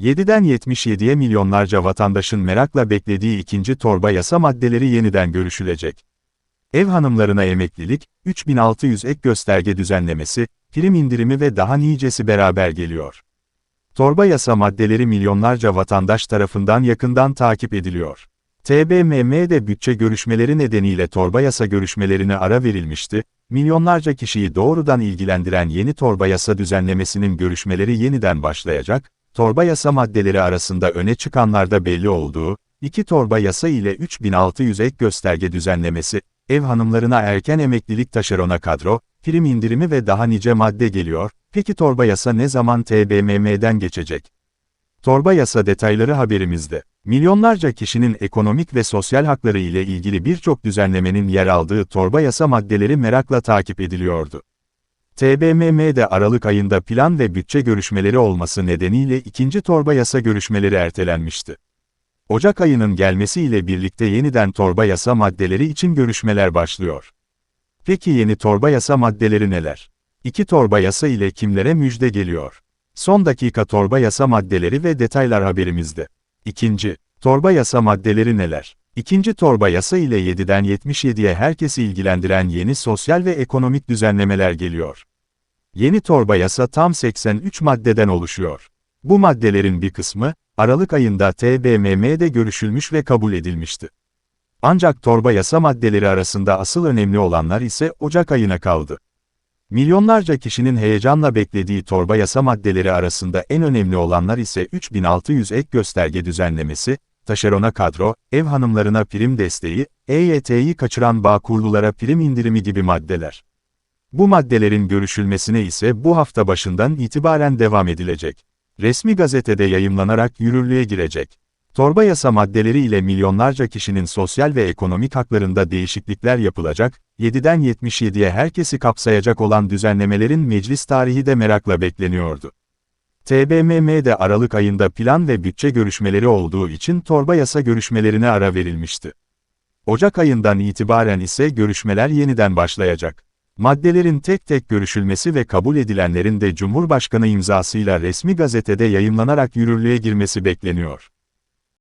7'den 77'ye milyonlarca vatandaşın merakla beklediği ikinci torba yasa maddeleri yeniden görüşülecek. Ev hanımlarına emeklilik, 3600 ek gösterge düzenlemesi, prim indirimi ve daha nicesi beraber geliyor. Torba yasa maddeleri milyonlarca vatandaş tarafından yakından takip ediliyor. TBMM'de bütçe görüşmeleri nedeniyle torba yasa görüşmelerine ara verilmişti, milyonlarca kişiyi doğrudan ilgilendiren yeni torba yasa düzenlemesinin görüşmeleri yeniden başlayacak, torba yasa maddeleri arasında öne çıkanlar da belli olduğu, iki torba yasa ile 3600 ek gösterge düzenlemesi, ev hanımlarına erken emeklilik taşerona kadro, prim indirimi ve daha nice madde geliyor, peki torba yasa ne zaman TBMM'den geçecek? Torba yasa detayları haberimizde. Milyonlarca kişinin ekonomik ve sosyal hakları ile ilgili birçok düzenlemenin yer aldığı torba yasa maddeleri merakla takip ediliyordu. TBMM'de Aralık ayında plan ve bütçe görüşmeleri olması nedeniyle ikinci torba yasa görüşmeleri ertelenmişti. Ocak ayının gelmesiyle birlikte yeniden torba yasa maddeleri için görüşmeler başlıyor. Peki yeni torba yasa maddeleri neler? İki torba yasa ile kimlere müjde geliyor? Son dakika torba yasa maddeleri ve detaylar haberimizde. İkinci, torba yasa maddeleri neler? İkinci torba yasa ile 7'den 77'ye herkesi ilgilendiren yeni sosyal ve ekonomik düzenlemeler geliyor. Yeni torba yasa tam 83 maddeden oluşuyor. Bu maddelerin bir kısmı, Aralık ayında TBMM'de görüşülmüş ve kabul edilmişti. Ancak torba yasa maddeleri arasında asıl önemli olanlar ise Ocak ayına kaldı. Milyonlarca kişinin heyecanla beklediği torba yasa maddeleri arasında en önemli olanlar ise 3600 ek gösterge düzenlemesi, taşerona kadro, ev hanımlarına prim desteği, EYT'yi kaçıran bağkurlulara prim indirimi gibi maddeler. Bu maddelerin görüşülmesine ise bu hafta başından itibaren devam edilecek. Resmi gazetede yayımlanarak yürürlüğe girecek. Torba yasa maddeleri ile milyonlarca kişinin sosyal ve ekonomik haklarında değişiklikler yapılacak, 7'den 77'ye herkesi kapsayacak olan düzenlemelerin meclis tarihi de merakla bekleniyordu. TBMM'de Aralık ayında plan ve bütçe görüşmeleri olduğu için torba yasa görüşmelerine ara verilmişti. Ocak ayından itibaren ise görüşmeler yeniden başlayacak. Maddelerin tek tek görüşülmesi ve kabul edilenlerin de Cumhurbaşkanı imzasıyla resmi gazetede yayımlanarak yürürlüğe girmesi bekleniyor.